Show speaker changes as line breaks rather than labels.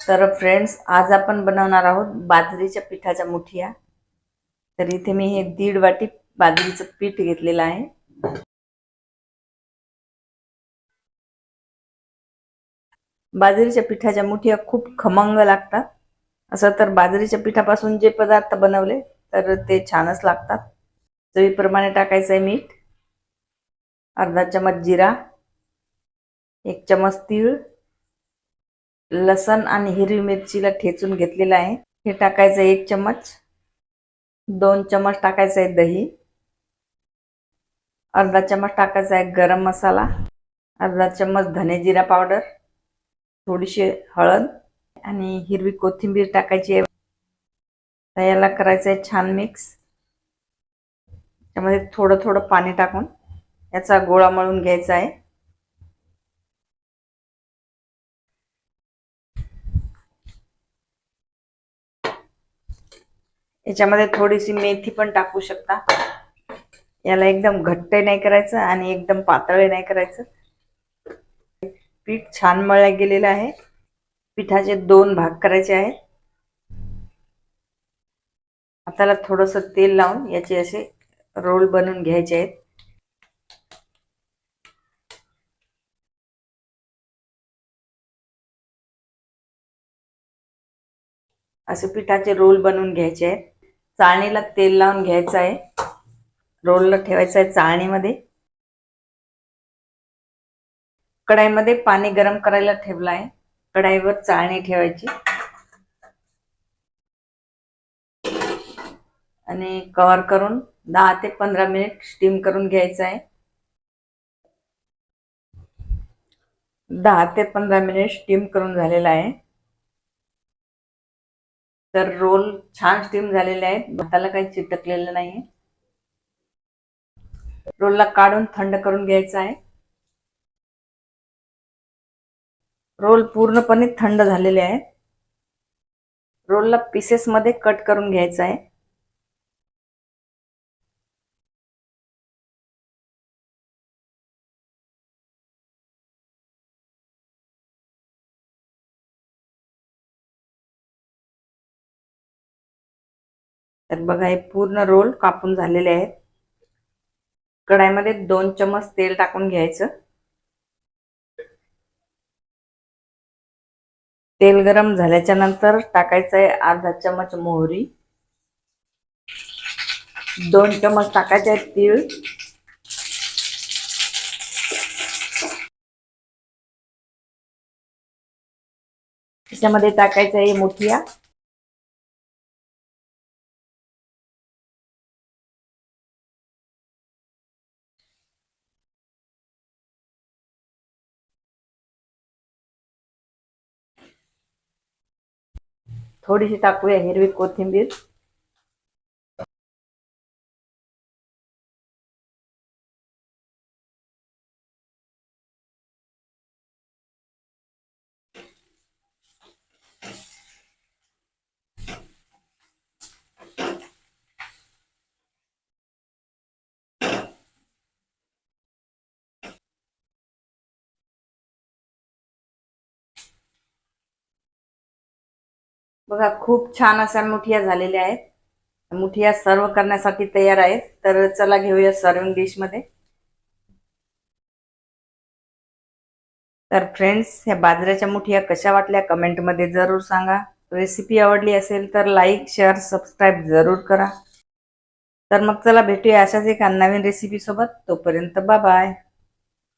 तर फ्रेंड्स आज आपण बनवणार आहोत बाजरीच्या पिठाच्या मुठिया तर इथे मी हे दीड वाटी बाजरीचं पीठ घेतलेलं आहे. बाजरीच्या पिठाच्या मुठिया खूप खमंग लागतात. असं तर बाजरीच्या पिठापासून जे पदार्थ बनवले तर ते छानच लागतात. चवीप्रमाणे टाकायचं आहे मीठ. अर्धा चमच जिरा. एक चमच तीळ. लसण आणि हिरवी मिरचीला ठेचून घेतलेलं आहे. हे टाकायचं एक चमच दोन चमच टाकायचं आहे दही. अर्धा चमच टाकायचा आहे गरम मसाला. अर्धा चमच धने जिरा पावडर. थोडीशी हळद. आणि हिरवी कोथिंबीर टाकायची आहे. याला करायचं आहे छान मिक्स त्यामध्ये थोडं थोडं पाणी टाकून याचा गोळा मळून घ्यायचा आहे. याच्यामध्ये थोडीशी मेथी पण टाकू शकता. याला एकदम घट्ट नाही करायचं आणि एकदम पातळ नाही करायचं. पीठ छान मळल्या गेलेलं आहे. पिठाचे दोन भाग करायचे आहेत. हाताला थोडस तेल लावून याचे असे रोल बनवून घ्यायचे आहेत. असे पिठाचे रोल बनवून घ्यायचे आहेत. चाळणीला तेल लावून घ्यायचं आहे. रोलला ठेवायचं आहे चाळणीमध्ये. कढाईमध्ये पाणी गरम करायला ठेवलं आहे. कढाईवर चाळणी ठेवायची. आणि कव्हर करून दहा ते पंधरा मिनिट स्टीम करून घ्यायचं आहे. दहा ते पंधरा मिनिट स्टीम करून झालेला आहे. तर रोल छान स्टीम झालेले आहेत. भाताला काही चिटकलेलं नाही रोलला काढून थंड करून घ्यायचा आहे. रोल पूर्णपणे थंड झालेले आहेत. रोलला पीसेस मध्ये कट करून घ्यायचा आहे. तर बघा हे पूर्ण रोल कापून झालेले आहेत. कढाईमध्ये दोन चमच तेल टाकून घ्यायचं. तेल गरम झाल्याच्यानंतर टाकायचं आहे अर्धा चमच मोहरी. दोन चमच टाकायचे आहेत तीळ. त्याच्यामध्ये टाकायचं आहे मोठिया. थोडीशी टाकूया हिरवी कोथिंबीर बघा खूप छान अशा मुठिया झालेल्या आहेत. मुठिया सर्व करण्यासाठी तयार आहेत. तर चला घेऊया सर्विंग डिशमध्ये. तर फ्रेंड्स ह्या बाजऱ्याच्या मुठिया कशा वाटल्या कमेंटमध्ये जरूर सांगा. रेसिपी आवडली असेल तर लाईक शेअर सबस्क्राईब जरूर करा. तर मग चला भेटूया अशाच एका नवीन रेसिपी सोबत. तोपर्यंत बाय